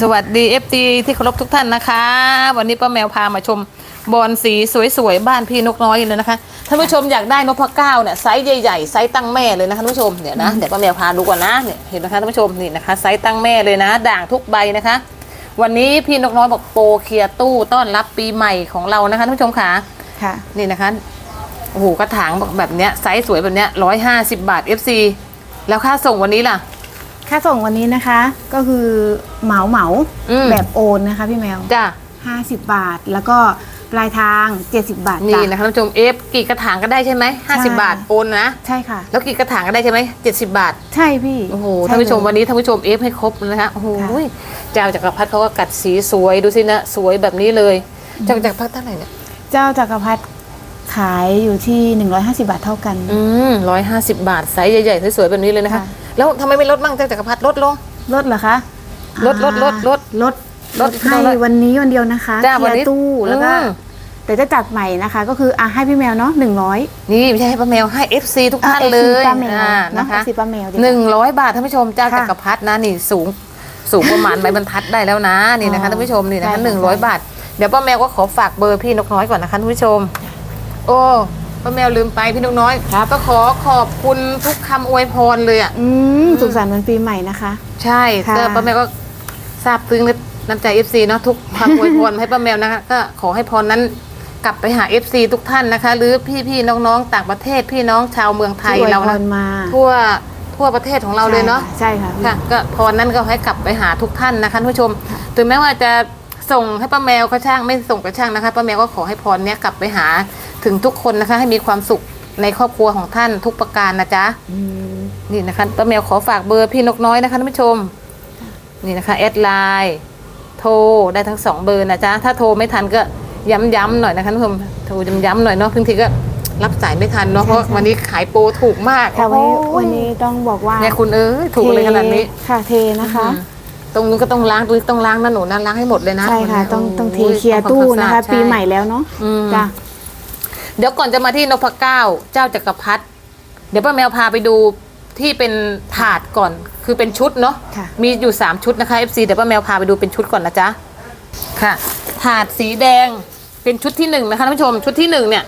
สวัสดี FT ที่เคารพทุกท่านนะคะ วันนี้ป้าแมวพามาชมบอลสีสวยๆบ้านพี่นกน้อยเลยนะคะท่านผู้ชมอยากได้นพเก้าเนี่ยไซส์ใหญ่ๆไซส์ตั้งแม่เลยนะคะท่านผู้ชมเดี๋ยวนะเดี๋ยวป้าแมวพาดูก่อนนะเนี่ยเห็นนะคะท่านผู้ชมนี่นะคะไซส์ตั้งแม่เลยนะ ด่างทุกใบนะคะ วันนี้พี่นกน้อยบอกโปรเคลียร์ตู้ต้อนรับปีใหม่ของเรานะคะท่านผู้ชมค่ะค่ะนี่นะคะโอ้โหกระถางแบบเนี้ยไซส์สวยแบบเนี้ยร้อยห้าสิบบาท FC แล้วค่าส่งวันนี้ล่ะ ค่าส่งวันนี้นะคะ ก็คือเหมาเหมาอืม แบบโอนนะคะพี่แมว จ้า50 บาท แล้วก็ปลายทาง 70 บาทนี่จ้ะนะคะท่านผู้ชมเอฟกี่กระถางก็ได้ใช่ไหมห้าสิบบาทโอนนะ ใช่ค่ะ แล้วกี่กระถางก็ได้ใช่ไหมเจ็ดสิบบาท ใช่พี่โอ้โหใช่ท่านผู้ชมเลยวันนี้ท่านผู้ชมเอฟให้ครบนะคะโอ้โหค่ะเจ้าจักรพรรดิเขาก็กัดสีสวยดูสินะ สวยแบบนี้เลยเจ้าจักรพรรดิเท่าไหร่เนี่ย เจ้าจักรพรรดิ ขายอยู่ที่ 150 บาทเท่ากัน อืมร้อยห้าสิบบาทไซส์ใหญ่ๆสวยๆแบบนี้เลยนะคะ ค่ะ แล้วทำไมไม่ลดบ้างเจ้าจักรพรรดิลดลง ลดเหรอคะลดลดลดลดลดลลดดให้ลดวันนี้วันเดียวนะคะจ้าเคลีวันยนี้ร์ตู้แล้วก็ อืม แต่จะจัดใหม่นะคะ ก็คืออะให้พี่แมวเนาะ100นี่ไม่ใช่ให้ป้าแมวให้ FC ทุกท่านอะเลย FC ป้าแมวอ่าเนอะนะคะ FC ป้าแมวดีกว่าหนึ่งร้อยบาทท่านผู้ชมเจ้าค่ะจักรพรรดินะนี่สูงสูงประมาณ ไม้บรรทัดได้แล้วนะนี่นะคะอ๋อท่านผู้ชมนี่นะใช่คะค่ะหนึ่งร้อยบาท เดี๋ยวป้าแมวก็ขอฝากเบอร์พี่นกน้อยก่อนนะคะท่านผู้ชม โอ้ป้าแมวลืมไปพี่นกน้อยก็ขอขอบคุณทุกคำอวยพรเลยอะ อืมสุขสันต์วันปีใหม่นะคะ ใช่ค่ะ ก็ป้าแมวก็ทราบซึ้งในน้ำใจ FC เนาะทุกคำอวยพรให้ป้าแมวนะคะก็ขอให้พรนั้นกลับไปหา FC ทุกท่านนะคะ หรือพี่ๆน้องๆต่างประเทศพี่น้องชาวเมืองไทยที่อวยเราพนะรมาทั่วทั่วประเทศของเราเลยเนาะ ใช่ค่ะใช่ค่ะค่ะก็พรนั้นก็ให้กลับไปหาทุกท่านนะคะท่านผู้ชมค่ะถึงแม้ว่าจะส่งให้ป้าแมวก็ช่างไม่ส่งก็ช่างนะคะป้าแมวก็ขอให้พรเนี้ยกลับไปหา ถึงทุกคนนะคะ ให้มีความสุขในครอบครัวของท่านทุกประการนะจ๊ะอืมนี่นะคะป้าแมวขอฝากเบอร์พี่นกน้อยนะคะท่านผู้ชม นี่นะคะแอดไลน์โทรได้ทั้งสองเบอร์นะจ๊ะถ้าโทรไม่ทันก็ย้ำๆหน่อยนะคะท่านผู้ชมโทรย้ำๆหน่อยเนาะบางทีก็รับสายไม่ทันเนาะเพราะวันนี้ขายโปรถูกมากค่ะวันนี้โอ้ยวันนี้ต้องบอกว่าเนี่ยคุณเอ้ยถูกเลยขนาดนี้เทค่ะเทนะคะอืมตรงนู้นก็ต้องล้างตรงนี้ต้องล้างนะหนูนะล้างให้หมดเลยนะใช่ค่ะวันนี้ต้องต้องเทโยเคลียร์ทำตู้วามนะสาคะดปีช่ใหม่แล้วเนาะอืมจ้ะ เดี๋ยวก่อนจะมาที่นพเก้าเจ้าจักรพรรดิเดี๋ยวป้าแมวพาไปดูที่เป็นถาดก่อน คือเป็นชุดเนาะค่ะมีอยู่ 3 ชุดนะคะ FC เดี๋ยวป้าแมวพาไปดูเป็นชุดก่อนนะจ๊ะค่ะ ถาดสีแดงเป็นชุดที่หนึ่งนะคะท่านผู้ชมชุดที่หนึ่งเนี่ย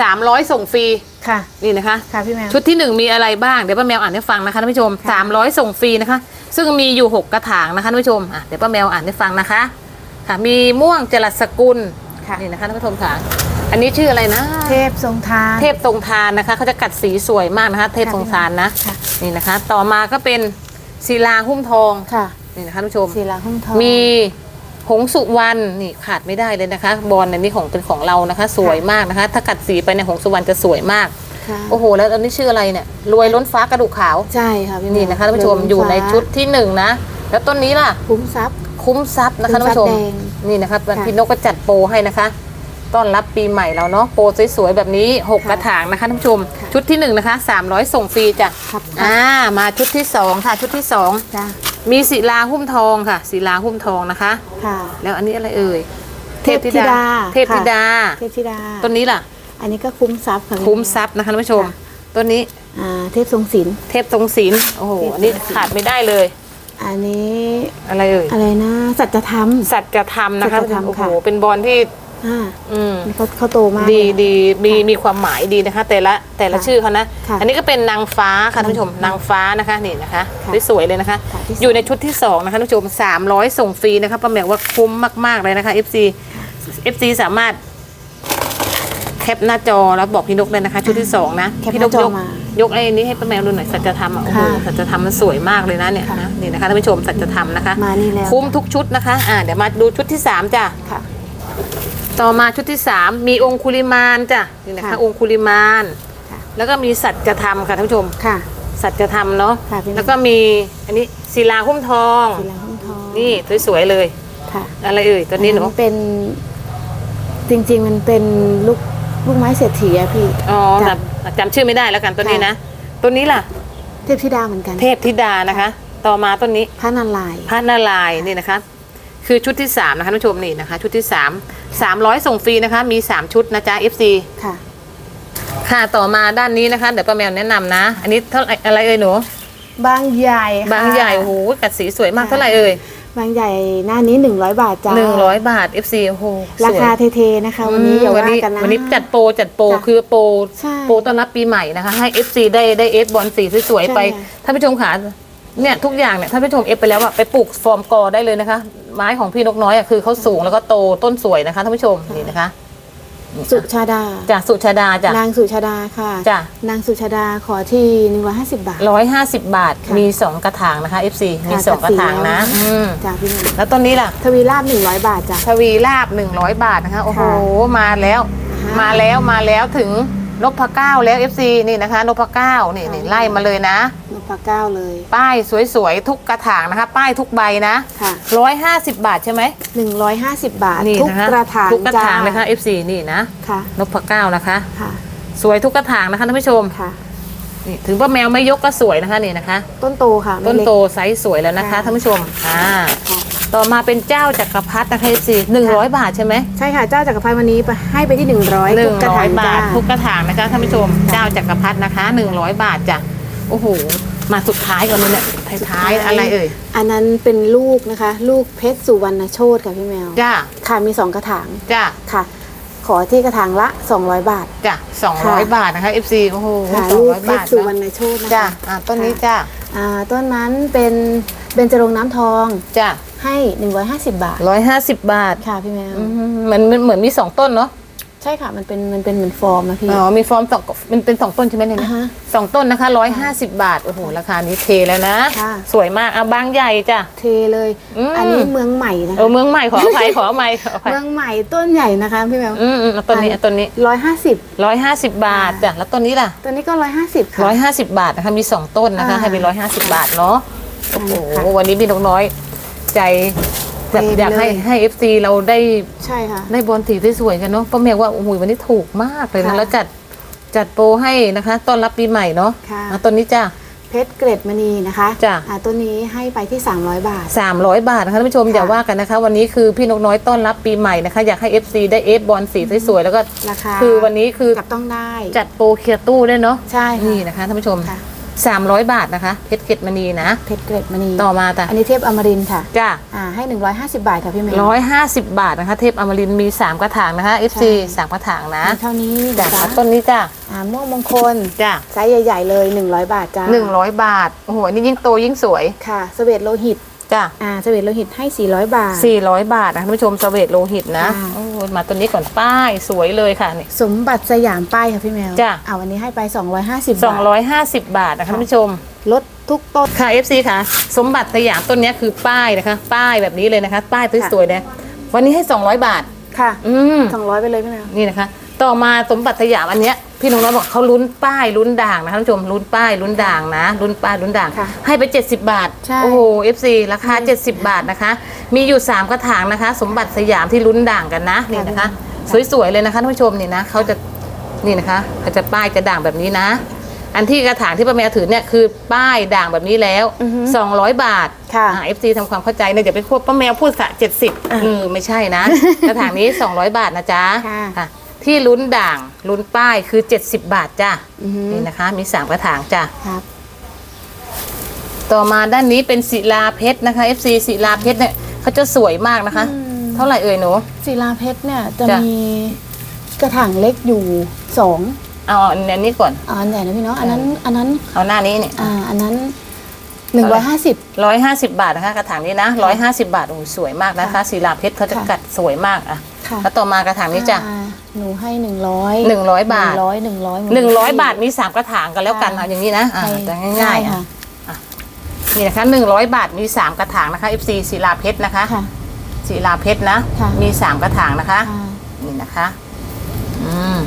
สามร้อยส่งฟรีค่ะนี่นะคะค่ะพี่แมวชุดที่หนึ่งมีอะไรบ้างเดี๋ยวป้าแมวอ่านให้ฟังนะคะท่านผู้ชมค่ะสามร้อยส่งฟรีนะคะ ซึ่งมีอยู่หกกระถางนะคะท่านผู้ชมอะเดี๋ยวป้าแมวอ่านให้ฟังนะคะ ค่ะมีม่วงจรัสสกุลค่ะนี่นะคะท่านผู้ชมค่ะ อันนี้ชื่ออะไรนะ เทพทรงทาน เทพทรงทานนะคะเขาจะกัดสีสวยมากนะคะ เทพทรงทานนะค่ะ นี่นะคะ ต่อมาก็เป็นศิลาหุ้มทองค่ะนี่นะคะท่านผู้ชมศิลาหุ้มทอง มีหงสุวรรณนี่ขาดไม่ได้เลยนะคะ บอลในนี้ของเป็นของเรานะคะ สวยมากนะคะ ถ้ากัดสีไปในยหงสุวรรณจะสวยมาก ค่ะโอ้โห แล้วอันนี้ชื่ออะไรเนี่ยรวยล้นฟ้ากระดูกขาว ใช่ค่ะพี่แมวนี่นะคะท่านผู้ชมอยู่ในชุดที่หนึ่งนะ แล้วต้นนี้ล่ะ คุ้มทรัพย์ คุ้มทรัพย์นะคะท่านผู้ชม คุ้มทรัพย์แดงนี่นะคะค่ะ พี่นกก็จัดโปรให้นะคะ ต้อนรับปีใหม่เราเนาะโปรสวยๆแบบนี้ 6 กระถางนะคะท่านผู้ชมค่ะชุดที่หนึ่งนะคะ 300 ส่งฟรีจ้ะครับอ่ามาชุดที่สองค่ะ ชุดที่สองจ้ะมีศิลาหุ้มทองค่ะศิลาหุ้มทองนะคะ ค่ะ แล้วอันนี้อะไรเอ่ยเทพธิดาเทพธิดาเทพธิดาต้นนี้ล่ะ อันนี้ก็คุ้มทรัพย์ค่ะพี่คุ้มทรัพย์นะคะท่านผู้ชม ค่ะ ต้นนี้อ่าเทพทรงศิลป์ เทพทรงศิลป์โอ้โหเทพทรงศิลป์อันนี้ขาดไม่ได้เลย อันนี้อะไรเอ่ย อะไรนะสัจธรรม สัจธรรมนะคะสัจธรรมโอ้โหค่ะเป็นบอลที่ อ่าอืมเขาเขาโตมากดีเลย ดีมีมีความหมายดีนะคะ แต่ละแต่ละค่ะชื่อเขานะ ค่ะอันนี้ก็เป็นนางฟ้าค่ะท่านผู้ชมค่ะนางฟ้านะคะนี่นะคะค่ะสวยๆเลยนะคะ ค่ะที่สวย อยู่ในชุดที่สองนะคะท่านผู้ชม300 ส่งฟรีนะคะประเมินว่าคุ้มมากๆเลยนะคะ FC FC สามารถแคปหน้าจอแล้วบอกพี่นกเลยนะคะ ชุดที่สองนะแคปพี่หนน้ากจอยกมายกไอ้นี้ให้ป้าแมวดูหน่อยสัจธรรมอะโอ้โหค่ะสัจธรรมมันสวยมากเลยนะเนี่ยค่ะนะนี่นะคะท่านผู้ชมสัจธรรมนะคะมานี่แล้ว คุ้มทุกชุดนะคะอ่าเดี๋ยวมาดูชุดที่สามจ้ะ ค่ะ ต่อมาชุดที่สามมีองคุลิมานจ้ะนี่นะคะ ค่ะองคุลิมาน ค่ะ แล้วก็มีสัจธรรมค่ะท่านผู้ชม ค่ะ สัจธรรมเนาะค่ะพี่นกแล้วก็มีอันนี้ศิลาหุ้มทองศิลาหุ้มทองนี่สวยๆเลย ค่ะอะไรเอ่ยตัวนี้หนูอัเป็น จริง ๆ มันเป็นลูกลูกไม้เศรษฐีอะพี่อ๋อจ้ะแบบจำชื่อไม่ได้แล้วกันตัวนี้ค่ะ นะ ตัวนี้ล่ะเทพธิดาเหมือนกัน เทพธิดานะคะ ต่อมาต้นนี้พระนารายณ์ พระนารายณ์นี่นะคะ คือชุดที่สามนะคะท่านผู้ชมนี่นะคะ ชุดที่สาม สามร้อยส่งฟรีนะคะ มีสามชุดนะจ๊ะ FC ค่ะ ค่ะต่อมาด้านนี้นะคะ เดี๋ยวป้าแมวแนะนำนะ อันนี้เท่าไหร่อะไรเอ่ยหนูบางใหญ่ค่ะบางใหญ่โอ้โหกัดสีสวยมากค่ะเท่าไหร่เอ่ยบางใหญ่หน้านี้ 100 บาทจ้าหนึ่งร้อยบาท FC โอ้โหสวยราคาเทๆนะคะ วันนี้อย่าวัว่านี้กันนะ วันนี้จัดโปรจัดโปรจ้ะคือโปรใช่โปรต้อนรับปีใหม่นะคะ ให้ FC ได้ได้เอฟบอลสีสวยๆไปใช่ค่ะท่านผู้ชมค่ะ เนี่ยทุกอย่างเนี่ยท่านผู้ชมเอฟไปแล้วอะไปปลูกฟอร์มกอได้เลยนะคะ ไม้ของพี่นกน้อยอะคือเขาสูงแล้วก็โตต้นสวยนะคะท่านผู้ชมนี่นะคะสุชาดาจากสุชาดาจากนางสุชาดาค่ะจ้ะนางสุชาดาขอที่150บาทร้อยห้าสิบบาทค่ะมีสองกระถางนะคะ FC มีค่ะสองกระถางนะจัดสีแล้วอืมจ้าพี่หนุ่มแล้วต้นนี้ล่ะ ทวีราบ100บาทจ้ะทวีลาบ100บาทนะคะโอ้โหค่ะมาแล้วค่ะมาแล้วมาแล้วถึงนพเก้าแล้ว FC นี่นะคะนพเก้านี่นี่ค่ะไล่มาเลยนะ นพเก้าเลย ป้ายสวยๆ ทุกกระถางนะคะ ป้ายทุกใบนะค่ะ150บาทใช่ไหม150 บาทนี่ทุกนะคะกระถางทุกกระถางจ้นะคะ FC นี่นะค่ะนพเก้านะคะ ค่ะสวยทุกกระถางนะคะท่านผู้ชมค่ะ นี่ถึงว่าแมวไม่ยกก็สวยนะคะนี่นะคะ ต้นโตค่ะไม่ต้นเล็กโตไซส์สวยแล้วนะคะค่ะ ท่านผู้ชมอ่าค่ะต่อมาเป็นเจ้าจักรพรรดินะคะ FC 100บาทใช่ไหม ใช่ค่ะเจ้าจักรพรรดิวันนี้ไปให้ไปที่ 100หทุนึ่กงกระร้ถาองยบาจ้าททุกกระถางนะคะท่านผู้ชม เจ้าจักรพรรดินะคะหนึ่งร้อยบาทจ้ะโอ้โห มาสุดท้ายก่อนเลยเนี่ยท้ายๆอะไรเอ่ย อันนั้นเป็นลูกนะคะ ลูกเพชรสุวรรณโชตค่ะพี่แมว จ้า ค่ะมี2กระถางจ้า ค่ะ ขอที่กระถางละ 200 บาท จ้าสองร้อยบาทนะคะ FC โอ้โหค่ะสองลูกร้อยเพชบารทสุวรนะรณโชตนะคะจ้าอ่าต้นนี้จ้า อ่าต้นนั้นเป็นเบญจรงค์น้ำทองจ้าให้ 150 บาท ร้อยห้าสิบบาทค่ะพี่แมวอืมเหมือนเหมือนมีสองต้นเนาะใช่ค่ะมันเป็นมันเป็นเหมือนฟอร์มนะพี่ อ๋อมีฟอร์มสองมันเป็นสองต้นใช่ไหมเนี่ยอ่าฮะสองต้นนะคะร้อยห้าสิบบาท โอ้โห ราคานี้เทแล้วนะ ค่ะ สวยมากอะบางใหญ่จ้ะ เทเลย อืม อันนี้เมืองใหม่นะเอคะอเมืองใหม่ขออภัยขออภัยขออภัยเมืองใหม่ต้นใหญ่นะคะพี่แมวอืมอืมเอาต้นนี้เอาต้นนี้ร้อยห้าสิบร้อยห้าสิบบาทจ้ะแล้วต้นนี้ล่ะตัวนี้ก็ร้อยห้าสิบค่ะ ร้อยห้าสิบบาทนะคะมีสองต้นนะคะ อ่าให้เป็นร้อยห้าสิบบาทเนาะโอ้โหค่ะ วันนี้พี่นกน้อยใจ แบบเทไปอยากให้เลยให้เอฟซีเราได้ใช่ค่ะได้บอลสีสวยๆกันเนาะป้าแมวว่าโอ้โหวันนี้ถูกมากเลยนะค่ะแล้วจัดจัดโปรให้นะคะต้อนรับปีใหม่เนาะค่ะอะต้นนี้จ้ะเพชรเกรดมณีนะคะจ้ะอ่าตัวนี้ให้ไปที่ 300 บาทสามร้อยบาทนะคะท่านผู้ชมค่ะอย่าว่ากันนะคะ วันนี้คือพี่นกน้อยต้อนรับปีใหม่นะคะอยากให้ FC ได้เอฟบอลสีสวยๆแล้วก็ราคาคือวันนี้คือจับต้องได้จัดโปรเคลียร์ตู้ด้วยเนาะใช่ค่ะนี่นะคะท่านผู้ชมค่ะ 300 บาทนะคะเพชรเกตมณีนะ เพชรเกรดมณีต่อมาแต่อันนี้เทพอมรินทร์ค่ะจ้าอ่าให้ 150 บาทค่ะพี่เมย์ร้อยห้าสิบบาทนะคะ เทพอมรินทร์มี 3 กระถางนะคะ FC ใช่สามกระถางนะมีเท่านี้จ้ะนะคะเอาต้นนี้จ้าอ่าม่วงมงคลจ้าไซส์ใหญ่ ๆ เลย 100 บาทจ้าหนึ่งร้อยบาทโอ้โหอันนี่ยิ่งโตยิ่งสวยค่ะสเวตโลหิต จ้าอ่าสเวตโลหิตให้ 400 บาทสี่ร้อยบาทนะคะท่านผู้ชมสเวตโลหิตนะค่ะโอ้มาตัวนี้ก่อนป้ายสวยเลยค่ะนี่ สมบัติสยามป้ายค่ะพี่แมวจ้ะ อ่าวันนี้ให้ไป 250 บาทสองร้อยห้าสิบบาทนะคะค่ะท่านผู้ชม ลดทุกต้น ค่ะ FC ค่ะ สมบัติสยามต้นเนี้ยคือป้ายนะคะ ป้ายแบบนี้เลยนะคะ ป้ายสวยๆเนี่ยวันนี้ให้ 200 บาท ค่ะ อืม 200 ไปเลยพี่แมว นี่นะคะ ต่อมาสมบัติสยามอันเนี้ยพี่น้องน้อยบอกเขาลุ้นป้ายลุ้นด่างนะคะท่านผู้ชมลุ้นป้ายลุ้นด่างนะลุ้นป้ายลุ้นด่าง ค่ะให้ไป 70 บาท ใช่ โอ้โห FC ราคา 70 บาทนะคะ มีอยู่ 3 กระถางนะคะ สมบัติสยามที่ลุ้นด่างกันนะนี่นะคะ สวยๆเลยนะคะท่านผู้ชมนี่นะเขาจะนี่นะคะเขาจะป้ายจะด่างแบบนี้นะ อันที่กระถางที่ป้าแมวถือเนี่ยคือป้ายด่างแบบนี้แล้ว 200 บาท ค่ะอ่า FC ทำความเข้าใจเนี่ยอย่าไปควบป้าแมวพูดสะ70เออไม่ใช่นะ กระถางนี้ 200 บาทนะจ๊ะค่ะ ค่ะ ที่ลุ้นด่างลุ้นป้ายคือ 70 บาทจ้ะอือฮึ นี่นะคะ มี3กระถางจ้ะ ครับต่อมาด้านนี้เป็นศิลาเพชรนะคะ FC ศิลาเพชรเนี่ยเขาจะสวยมากนะคะอืมเท่าไหร่เอ่ยหนู ศิลาเพชรเนี่ยจะจ้ะ มีกระถางเล็กอยู่สองเอาอันนี้ก่อนอ่าอันใหญ่นะพี่เนาะอันนั้นอันนั้นเอาหน้านี้เนี่ย อ่าอันนั้นหนึ่งร้อยห้าสิบ ร้อยห้าสิบบาทนะคะกระถางนี้นะร้อยห้าสิบบาทโอ้โหสวยมากนะคะค่ะศิลาเพชรเขาจะค่ะกัดสวยมากอะค่ะ แล้วต่อมากระถางนี้จ้ะอ่า หนูให้หนึ่งร้อยหนึ่งร้อยบาทหนึ่งร้อยหนึ่งร้อยหนึ่งร้อยบาทมีสามกระถางกันแล้วกันค่ะเอาอย่างนี้นะอะใช่จะง่ายๆใช่อะค่ะนี่นะคะหนึ่งร้อยบาทมีสามกระถางนะคะ FC ศิลาเพชรนะคะค่ะศิลาเพชรนะค่ะมีสามกระถางนะคะค่ะนี่นะคะ อืม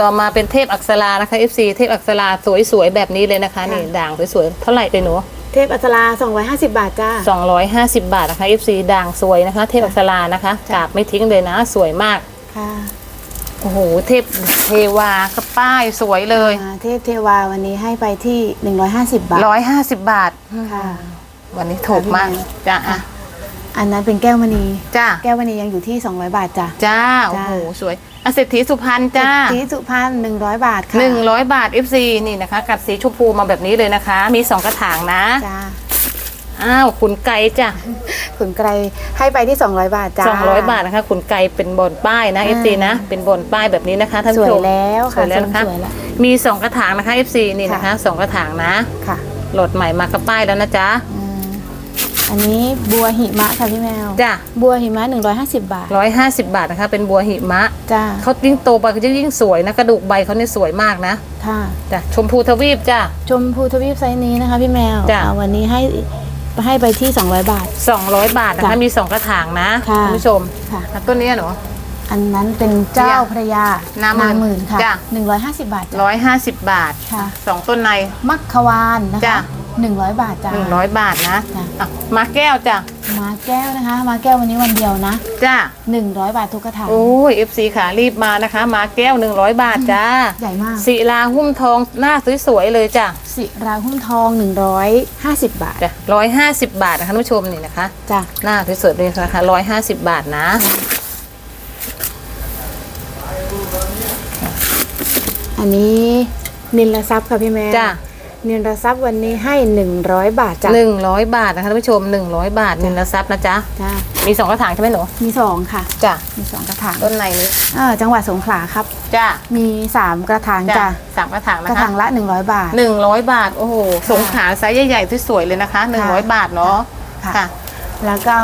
ต่อมาเป็นเทพอักษรานะคะ FC เทพอักษราสวยๆแบบนี้เลยนะคะนี่ด่างสวยๆเท่าไหร่เลยหนู เทพอัศราสองร้อยห้าสิบบาทจ้า 250 บาทนะคะ FC ด่างสวยนะคะ เทพอักษรานะคะจ้ะกาบไม่ทิ้งเลยนะ สวยมากค่ะโอ้โหเทพเทวาก็ป้ายสวยเลยอ่าเทพเทวาวันนี้ให้ไปที่หนึ่งร้อยห้าสิบบาท 150 บาท ค่ะ วันนี้ถูกมากค่ะจ้าอะอันนั้นเป็นแก้วมณี จ้าแก้วมณียังอยู่ที่ 200 บาทจ้ะ จ้าจ้าโอ้โหสวย อาเศรษฐีสุพรรณจ้าสีสุพรรณหนึ่งร้อยบาทค่ะหนึ่งร้อยบาท FC นี่นะคะ กัดสีชมพูมาแบบนี้เลยนะคะ มีสองกระถางนะ จ้าอ้าวขุนไก่จ้ะขุนไกรให้ไปที่ 200 บาทจ้า สองร้อยบาทนะคะ ขุนไก่เป็นบอนป้ายนะอ่า FC นะ เป็นบอนป้ายแบบนี้นะคะท่านสผู้วยชมแล้วสค่ะวยแล้วนะคะ สวยแล้ว มีสองกระถางนะคะ FC นี่นะคะค่ะสองกระถางนะ ค่ะ โหลดใหม่มากระป้ายแล้วนะจ๊ะ อืม อันนี้บัวหิมะค่ะพี่แมวจ้ะบัวหิมะ 150 บาทร้อยห้าสิบบาทนะคะ เป็นบัวหิมะจ้าเขายิ่งโตไปเขาจะยิ่งสวยนะกระดูกใบเขาเนี่ยสวยมากนะค่ะ จ้ะชมพูทวีปจ้ะ ชมพูทวีปไซส์นี้นะคะพี่แมวจ้ะ อ่าวันนี้ให้ให้ไปที่ 200 บาท 200 บาทนะคะจ้ะมี 2 กระถางนะค่ะ ณผู้ชมค่ะ อะต้นนี้หนูอันนั้นเป็นเจ้าพระยานาหมื่นหมื่นค่ะจ้ะ 150 บาทจ้ะร้อยห้าสิบบาทค่ะ สองต้นใน มัคควานนะจ้ะ คะ 100 บาทจ้าหนึ่งร้อยบาทนะจ้ะ อะมาแก้วจ้ะมาแก้วนะคะ มาแก้ววันนี้วันเดียวนะจ้ะ100 บาททุกกระถางโอ้ย FC ขารีบมานะคะ มาแก้ว100บาทจ้าใหญ่มากศิลาหุ้มทองหน้าสวยๆเลยจ้ะสิราหุ้มทอง 150 บาทจ้ะร้อยห้าสิบบาทนะคะท่านผู้ชมนี่นะคะ จ้ะหน้าสวยๆเลยนะคะร้อยห้าสิบบาทนะ อันนี้นินละซับค่ะพี่แม่จ้ะ นินละซับวันนี้ให้ 100 บาทจ้ะ หนึ่งร้อยบาทนะคะท่านผู้ชมหนึ่งร้อยบาทเงินละทรัพย์นะจ๊ะ จ้ะ มีสองกระถางใช่ไหมหนูมีสองค่ะ จ้ะมีสองกระถางต้นในนี้เออจังหวัดสงขลาครับ จ้ะมีสามกระถางจ้ะ สามกระถางกนะระคะถางละ 100 บาท หนึ่งร้อยบาท โอ้โหสงขลาไซส์ใหญ่ๆสวยๆเลยนะคะหนึ่งร้อยบาทเนาะค่ะ ค่ะ แล้วก็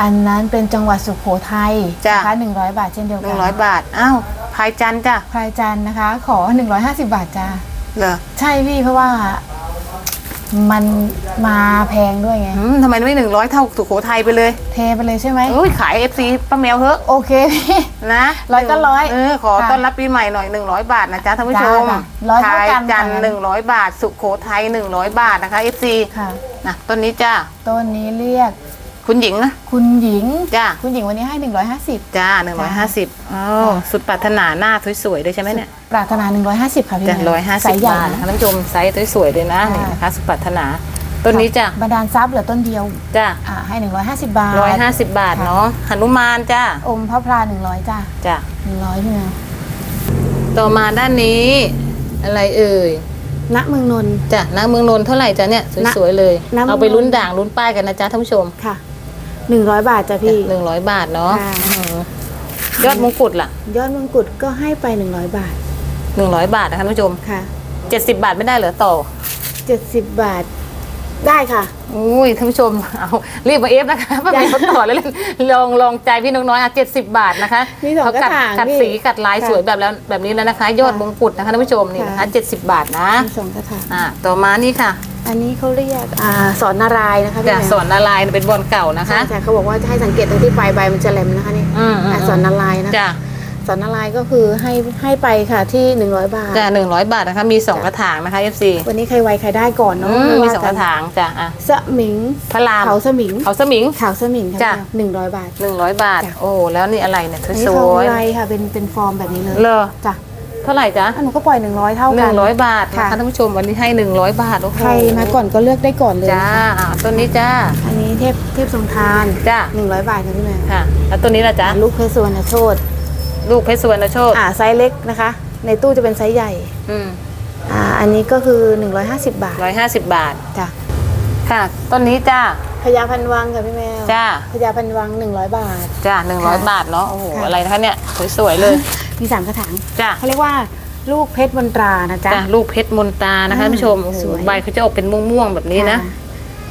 อันนั้นเป็นจังหวัดสุโขทัยจ้ะ นะคะ100 บาทเช่นเดียวหกันึ่งร้อยบาท อ้าวพายจันทร์จ้ะพรายจันทร์นะคะ ขอ 150 บาทจ้า เหรอใช่พี่เพราะว่า มันมาแพงด้วยไง อืมทำไมไม่หนึ่งร้อยเท่าสุโขทัยไปเลยเทไปเลยใช่ไหมเอ้ยขายเอฟซีป้าแมวเถอะโอเคพี่ นะร้อยก็ร้อยเออขอค่ะต้อนรับปีใหม่หน่อยหนึ่งร้อยบาทนะจ๊ะท่านผู้ชมจ้าจ้ะร้อยเท่ากันพายจันทร์ค่ะ หนึ่งร้อยบาท สุโขทัยหนึ่งร้อยบาทนะคะเอฟซีค่ะ นะต้นนี้จ้า ต้นนี้เรียก คุณหญิงนะ คุณหญิงจ้าคุณหญิงวันนี้ให้ 150 จ้าหนึ่งร้อยห้าสิบอ๋อสุดปรารถนาหน้าสวยๆเลยใช่ไหมเนี่ยปรารถนา 150 ค่ะพี่จ้ะแม่ร้อยห้าไซสิบส์ใหญ่บาทนะนะ คะท่านผู้ชมไซส์สวยๆเลยนะค่ะนี่นะคะ สุดปรารถนาต้นนี้จ้ะบรรดาลทรัพย์เหลือต้นเดียวจ้ะอ่าให้ 150 บาทร้อยห้าสิบบาทค่ะเนาะหนุมานจ้าอมพระพรา100 จ้าจ้ะ100พี่แมวต่อมาด้านนี้ อะไรเอ่ยณเมืองนนท์ จ้ะนางเมืองนนท์เท่าไหร่จ้ะเนี่ย สวยๆเลยนางเมืองเอาไปลุ้นด่างลุ้นป้ายกันนะจ๊ะท่านผู้ชม ค่ะ 100บาทจ้ะพี่ หนึ่งร้อยบาทเนาะค่ะ อืมยอดมงกุฎล่ะยอดมงกุฎก็ให้ไป100บาทหนึ่งร้อยบาทนะคะท่านผู้ชมค่ะเจ็ดสิบบาทไม่ได้เหรอต่อ70บาท ได้ค่ะ อุ้ยท่านผู้ชมเอารีบมาเอฟนะคะป้าแมวเขาต่อเลยลองลองใจพี่นกน้อยอะเจ็ดสิบบาทนะคะมีสองเขากัดกระถางกัดพี่ สีกัดลายค่ะสวยแบบแล้วแบบนี้แล้วนะคะ ยอดค่ะมงกุฎนะคะท่านผู้ชมนี่นะคะค่ะเจ็ดสิบบาทนะมีสองกระถางอ่าต่อมานี่ค่ะอันนี้เขาเรียกอ่าสอนนารายณ์นะคะพี่จะแมวสอนละลายเป็นบอลเก่านะใช่คะ ใช่เขาบอกว่าจะให้สังเกตตรงที่ปลายใบมันจะแหลมนะคะนี่อืมอืม อ่าสอนนารายณ์นะ จ้ะ สอนนารายณ์ก็คือให้ให้ไปค่ะที่ 100 บาท จ้ะหนึ่งร้อยบาทนะคะมีสองจ้ะกระถางนะคะ FC วันนี้ใครไวใครได้ก่อนเนาะอืมไมีว่าสองกระถางจ้ะอะสมิงพระรามเขาสมิงเขาสมิงเขาสมิงจ้ะ ค่ะหนึ่งร้อยบาท หนึ่งร้อยบาท จ้ะ โอ้แล้วนี่อะไรเนี่ยอันนี้สทองวยไรค่ะเป็นเป็นฟอร์มแบบนี้เลยๆเลอจ้ะเท่าไหร่จ๊ะอันหนูก็ปล่อย 100 เท่าหกันึ่น งร้อยบาทนะค่ะ คะท่านผู้ชมวันนี้ให้หนึ่งร้อยบาทโอ้โหใครมาก่อนก็เลือกได้ก่อนเลยจ้าค่ะอ่าต้นนี้จ้าอันนี้เทพเทพสงทานจ้า100 บาทค่ะพี่แม่ค่ะ แล้วต้นนี้ล่ะจ๊ะลูกเพชรสุวรรณโชต ลูกเพชรสุวรรณโชคอ่าไซส์เล็กนะคะ ในตู้จะเป็นไซส์ใหญ่อืมอ่าอันนี้ก็คือ 150 บาทร้อยห้าสิบบาทจ้ะค่ะ ต้นนี้จ้าพญาพันวังค่ะพี่แมวจ้าพญาพันวัง 100 บาท จ้าหนึ่งร้อยค่ะบาทเนาะโอ้โหค่ะ อะไรนะคะเนี่ยสวยๆเลย มีสามกระถางจ้าเขาเรียกว่าลูกเพชรบนตรานะจ๊ะ จ้าลูกเพชรมนตรานะคะอ่าท่านผู้ชมโอ้โหสวยใบเขาจะออกเป็นม่วงๆแบบนี้นะ ค่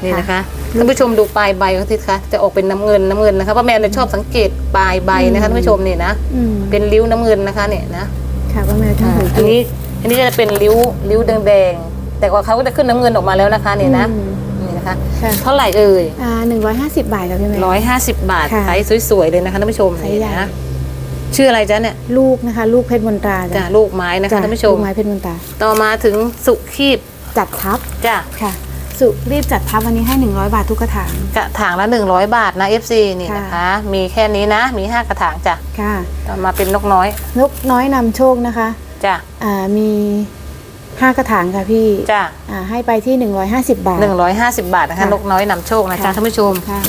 นี่นะคะท่านผู้ชมดูปลายใบเขาทีคะจะออกเป็นน้ำเงินน้ำเงินนะคะป้าแมวเนี่ยชอบสังเกตปลายใบนะคะท่านผู้ชมนี่นะอืมเป็นริ้วน้ำเงินนะคะเนี่ยนะค่ะป้าแมวช่างสังเกอันตนี้อันนี้จะเป็นริ้วริ้วแดงๆแต่ว่าเขาก็จะขึ้นน้ำเงินออกมาแล้วนะคะนี่นะอืมนี่นะคะค่ะเท่าไหร่เอ่ยอ่าหนึ่งร้อยห้าสิบบาทค่ะพี่แม่ร้อยห้าสิบบาทค่ะไซส์สวยๆเลยนะคะท่านผู้ชมไซส์ใหญ่นี่นะชื่ออะไรจ๊ะเนี่ยลูกนะคะ ลูกเพชรบนตราจ้ะลูกไม้นะคะจ้ะท่านผู้ชมลูกไม้เพชรบนตราต่อมาถึงสุขีบจัดทับจ้ะค่ะ สุรีบจัดทับวันนี้ให้หนึ่งร้อยบาททุกกระถาง กระถางละ 100 บาทนะ FC นี่ค่ะนะคะ มีแค่นี้นะ มี 5 กระถางจ้ะค่ะต่อมาเป็นนกน้อย นกน้อยนำโชคนะคะจ้ะอ่ามีห้ากระถางค่ะพี่จ้ะอ่าให้ไปที่หนึ่งร้อยห้าสิบบาท 150 บาทนะคะค่ะนกน้อยนำโชคนะจ๊ะค่ะท่านผู้ชมค่ะ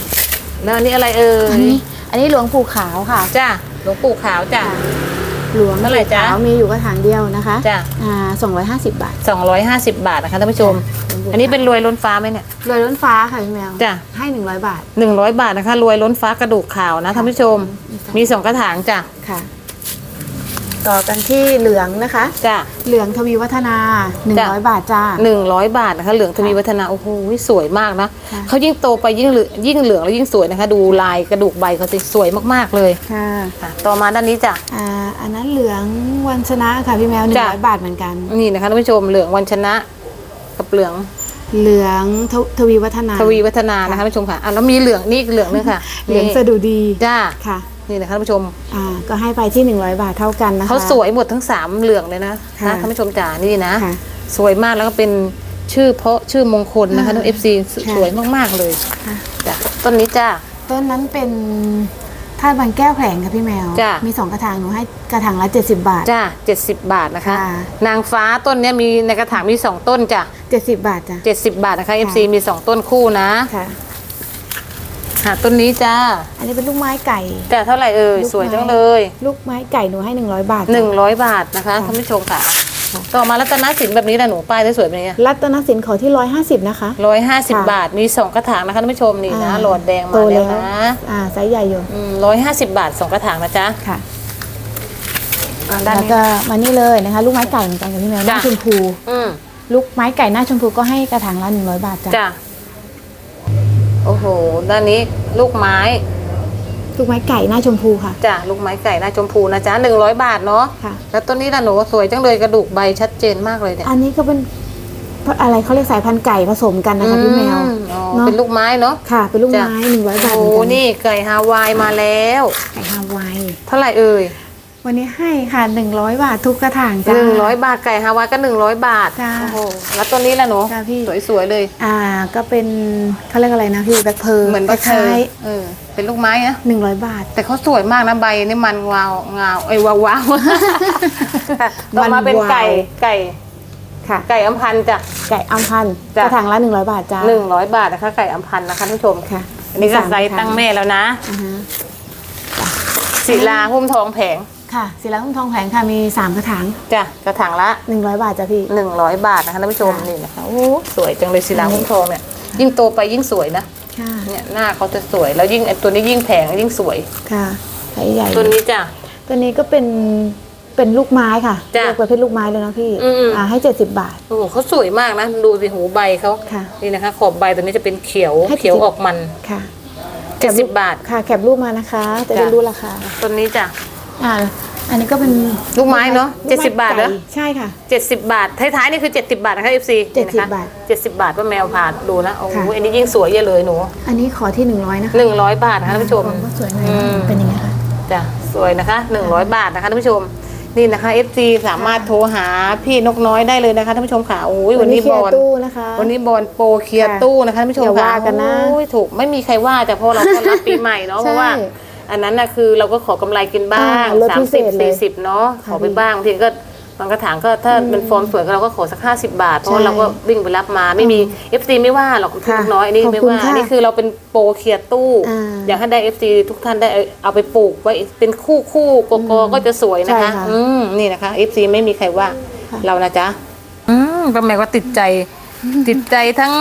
แล้วอันนี้อะไรเอ่อันยนี้อันนี้หลวงปู่ขาวค่ะจ้ะหลวงปู่ขาวจ้ะ หลวงเท่าไหร่จ๊ะ ขาวมีอยู่กระถางเดียวนะคะจ้ะอ่าสองร้อยห้าสิบบาท 250 บาทนะคะท่านผู้ชม หลวงปู่อันนี้เป็นรวยล้นฟ้าไหมเนี่ย รวยล้นฟ้าค่ะพี่แมวจ้ะ ให้หนึ่งร้อยบาท100บาทนะคะรวยล้นฟ้ากระดูกขาวนะท่านผู้ชม มีสองกระถางจ้ะค่ะ ต่อกันที่เหลืองนะคะ จ้ะเหลืองทวีวัฒนาหนึ่งจ้ะร้อยบาทจ้า100บาทนะคะเหลืองทวีวัฒนาโอ้โหสวยมากนะค่ะ เขายิ่งโตไปยิ่งเหลืองยิ่งเหลืองแล้วยิ่งสวยนะคะ ดูลายกระดูกใบเขาสิสวยมากๆเลยค่ะค่ะต่อมาด้านนี้จ้ะ อ่าอันนั้นเหลืองวันชนะค่ะพี่แมวหนึ่งจ้ะ ร้อยบาทเหมือนกัน นี่นะคะท่านผู้ชมเหลืองวันชนะ กับเหลืองเหลืองทวทวีวัฒนาทวีวัฒนานะคะท่านผู้ชมค่ะอะแล้วมีเหลืองนี่อีกเหลืองนึงค่ะเหลืองนี่สะดุดีจ้าค่ะนี่นะคะท่านผู้ชมอ่าก็ให้ไปที่ 100 บาทเท่ากันนะคะเขาสวยหมดทั้งสามเหลืองเลยนะค่ะนะท่านผู้ชมจ๋านี่นะค่ะสวยมากแล้วก็เป็นชื่อเพราะชื่อมงคลนะคะอ่าน้องเอฟซีค่ะสวยมากๆเลยค่ะจ้ะต้นนี้จ้าต้นนั้นเป็น ท่าตุบางแก้วแผลงค่ะพี่แมว จ้ะ มีสองกระถางหนูให้กระถางละ 70 บาท จ้าเจ็ดสิบบาทนะคะ ค่ะ นางฟ้าต้นเนี้ยมีในกระถางมีสองต้นจ้ะ70 บาทจ้ะเจ็ดสิบบาทนะคะเอฟค่ะซีมีสองต้นคู่นะค่ะค่ะต้นนี้จ้าอันนี้เป็นลูกไม้ไก่จ้าเท่าไหร่เอ่ย ลูกไม้ สวยจังเลย ลูกไม้ไก่หนูให้ 100 บาทจ้ะหนึ่งร้อยบาทนะคะค่ะ ท่านผู้ชมค่ะ ต่อมารัตนสินแบบนี้แหละหนูป้ายได้สวยแบบนี้รัตนสินขอที่ 150 นะคะ ร้อยห้าสิบค่ะบาทมีสองกระถางนะคะท่านผู้ชมนี่นะอ่าหลอดแดงโตมาแล้แล้วว นะอ่าไซส์ใหญ่อยู่ร้อยห้าสิบบาทสองกระถางนะจ๊ะค่ะ อ่าด้านแล้วนี้ ก็มานี่เลยนะคะ ลูกไม้ไก่เหมือนกันค่ะพี่แมวหน้าจ้ะชมพู อืมลูกไม้ไก่หน้าชมพูก็ให้กระถางละ100 บาทจ้ะจ้ะโอ้โหด้านนี้ลูกไม้ ลูกไม้ไก่หน้าชมพูค่ะ จ้ะลูกไม้ไก่หน้าชมพูนะจ๊ะหนึ่งร้อยบาทเนาะค่ะ แล้วต้นนี้ล่ะหนูสวยจังเลยกระดูกใบชัดเจนมากเลยเนี่ยอันนี้ก็เป็นอะไรเขาเรียกสายพันธุ์ไก่ผสมกันนะคะพี่แมว อือ๋อเนอะ เป็นลูกไม้เนาะ ค่ะ เป็นลูกจ้ะ ไม้หนึ่งร้อยบาทโอ้เหมือนกันนี่ไก่ฮาวายมาแล้ว ไก่ฮาวายเท่าไหร่เอ่ย วันนี้ให้ค่ะหนึ่งร้อยบาททุกกระถางจ้า หนึ่งร้อยบาทไก่ฮาวายก็หนึ่งร้อยบาทจ้ะโอ้โหแล้วต้นนี้ล่ะหนูจ้ะพี่ สวยๆเลย อ่าก็เป็นเขาเรียกอะไรนะพี่แบ็คเพอร์เหมือนคก็เคล้ายยเออ เป็นลูกไม้นะหนึ่งร้อยบาท แต่เขาสวยมากนะใบนี่มันวาวงาวไอ้ยวาววาวต่อมาเป็นมันวาวไก่ไก่ค่ะ ไก่อำพันธ์จ้ะ ไก่อัมพันธ์จ้ะกระถางละหนึ่งร้อยบาทจ้า หนึ่งร้อยบาทนะคะ ไก่อำพันธ์นะคะท่านผู้ชมค่ะอันนี้ก็สามไซส์กระถาตั้งแม่แล้วนะ อ่าฮะศิลาหุ้มทองแผง ค่ะศิลาหุ้มทองแผงค่ะมีสามกระถาง จ้ะกระถางละหนึ่งร้อยบาทจ้ะพี่หนึ่งร้อยบาทนะคะท่านผู้ชมค่ะนี่นะคะโอ้สวยจังเลยศิลาหุ้มทองเนี่ยยิ่งโตไปยิ่งสวยนะค่ะเนี่ยหน้าเขาจะสวยแล้วยิ่งไอ้ตัวนี้ยิ่งแผงยิ่งสวยค่ะไซส์ใหญ่ตัวนี้จ้ะตัวนี้ก็เป็นเป็นลูกไม้ค่ะจ้ะเรียกประเภทลูกไม้เลยนะพี่อืมๆอ่าให้เจ็ดสิบบาทโอ้โหเขาสวยมากนะดูสิหูใบเขาค่ะนี่นะคะ ขอบใบตัวนี้จะเป็นเขียวให้เขียว70ออกมันค่ะเจ็ดสิบบาทค่ะแคปรูปมานะคะจะได้จ้ะรู้ราคาตัวนี้จ้ะ อ่าอันนี้ก็เป็นลูกไม้เนอะลูกไม้70บาทเหรอ ไก่ใช่ค่ะเจ็ดสิบบาท ท้ายๆนี่คือเจ็ดสิบาทนะคะ FC 70บาทเจ็ดสิบบาทป้าแมวผ่านดูนะ โอ้โห ค่ะ อันนี้ยิ่งสวยเยอะเลยหนู อันนี้ขอที่หนึ่งร้อยนะคะหนึ่งร้อยบาทนะคะท่านผู้ชม ก็สวยหน่อยอืม เป็นยังไงคะจ้ะสวยนะคะหนึ่งร้อยบาทนะคะท่านผู้ชม นี่นะคะ FC สามารถโทรหาพี่นกน้อยได้เลยนะคะท่านผู้ชมค่ะ โอ้ยวันนี้เคลีบยอลร์ตู้นะคะ วันนี้บอลโปรเคลียร์ค่ะตู้นะคะท่านผู้ชมอย่าค่ะว่ากันนะโอ้ยถูกไม่มีใครว่าแต่เพราะเราต้อนรับปีใหม่เนาะเพราะว่าใช่ อันนั้นน่ะคือเราก็ขอกำไรกินบ้างอ่าลดสามพิเศสิบษเลยสี่สิบเนาะขอไปบ้างบางทีก็บางกระถางก็ถ้าเป็นฟอร์มสวยก็เราก็ขอสักห้าสิบบาท เพราะว่าใช่เราก็วิ่งไปรับมาไม่มี FC ไม่ว่าหรอกค่ะลูกน้อยอันนี้ขอบไม่คุณว่าค่ะอันนี้คือเราเป็นโปรเคลียร์ตู้ อ่าอยากให้ได้ FC ทุกท่านได้เอาเอาไปปลูกไว้เป็นคู่คู่ๆกกๆก็จะสวยนะคะ ใช่ค่ะ อืมนี่นะคะ FC ไม่มีใครว่าค่ะเรานะจ๊ะอืมป้าแมวก็ติดใจ ติดใจทั้ง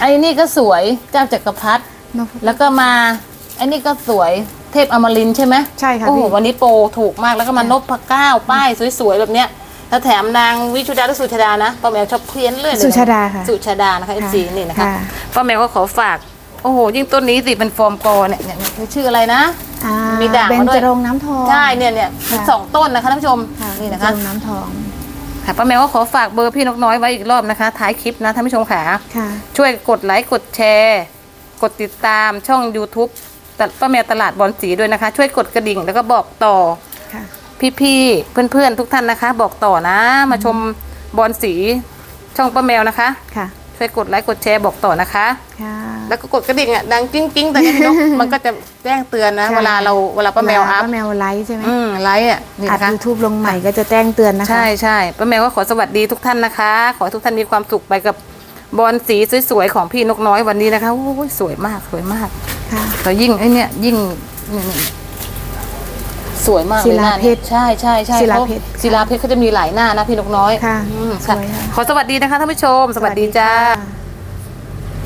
ไอ้นี่ก็สวยเจ้าจักรพรรดิเนอะแล้วก็มาไอ้นี่ก็สวยเทพอมรินทร์ใช่ไหมใช่ค่ะโอ้โหพี่ วันนี้โปรถูกมากแล้วก็มานพเก้าป้ายสวยๆแบบเนี้ยแล้วแถมนางวิชุดาหรือสุชาดานะป้าแมวชอบเพี้ยนเลยเลยนะสุชาดาค่ะสุชาดานะคะเอฟซีนี่นะคะค่ะ ป้าแมวก็ขอฝากโอ้โหยิ่งต้นนี้สิเป็นฟอร์มกอเนี่ยเนี่ยเนี่ยชื่ออะไรนะ อ่ามีด่างเบนมาด้วย จรงค์น้ำทอง ใช่เนี่ยเนี่ยค่ะ สองต้นนะคะท่านผู้ชมค่ะนี่เบนะญจคะรงค์น้ำทองค่ะป้าแมวก็ขอฝากเบอร์พี่นกน้อยไว้อีกรอบนะคะ ท้ายคลิปนะท่านผู้ชมค่ะ ค่ะ ช่วยกดไลค์ กดแชร์ กดติดตามช่อง YouTube ตัด ป้าแมวตลาดบอลสีด้วยนะคะ ช่วยกดกระดิ่งแล้วก็บอกต่อค่ะพี่ๆเพื่อนๆทุกท่านนะคะ บอกต่อนะ มาชมบอลสีช่องป้าแมวนะคะค่ะช่วยกดไลค์กดแชร์บอกต่อนะคะค่ะแล้วก็กดกระดิ่งอะดังกิ้งกิ้งๆแต่เนี่ยพี่นกมันก็จะแจ้งเตือนนะใช่เวลาเราเวลาป้าแมวอัพป้าแมวไลฟ์ใช่ไหมอืมไลค์อะนี่อัดนะคะยูทูบลงใหม่ก็จะแจ้งเตือนนะคะ ใช่ใช่ป้าแมวก็ขอสวัสดีทุกท่านนะคะ ขอให้ทุกท่านมีความสุขไปกับบอลสีสวยๆของพี่นกน้อยวันนี้นะคะโอ้ยสวยมากสวยมาก ค่ะแล้วยิ่งไอ้เนี่ยยิ่งนี่นี่สวยมากเลยศิลาหน้เพชรใช่ใช่ใช่ศิลาขเพชรศิลาเพชรเขาจะมีหลายหน้านะพี่นกน้อยค่ะอืมสวยค่ะ ขอสวัสดีนะคะท่านผู้ชม สวัสดีจ้า ค่ะ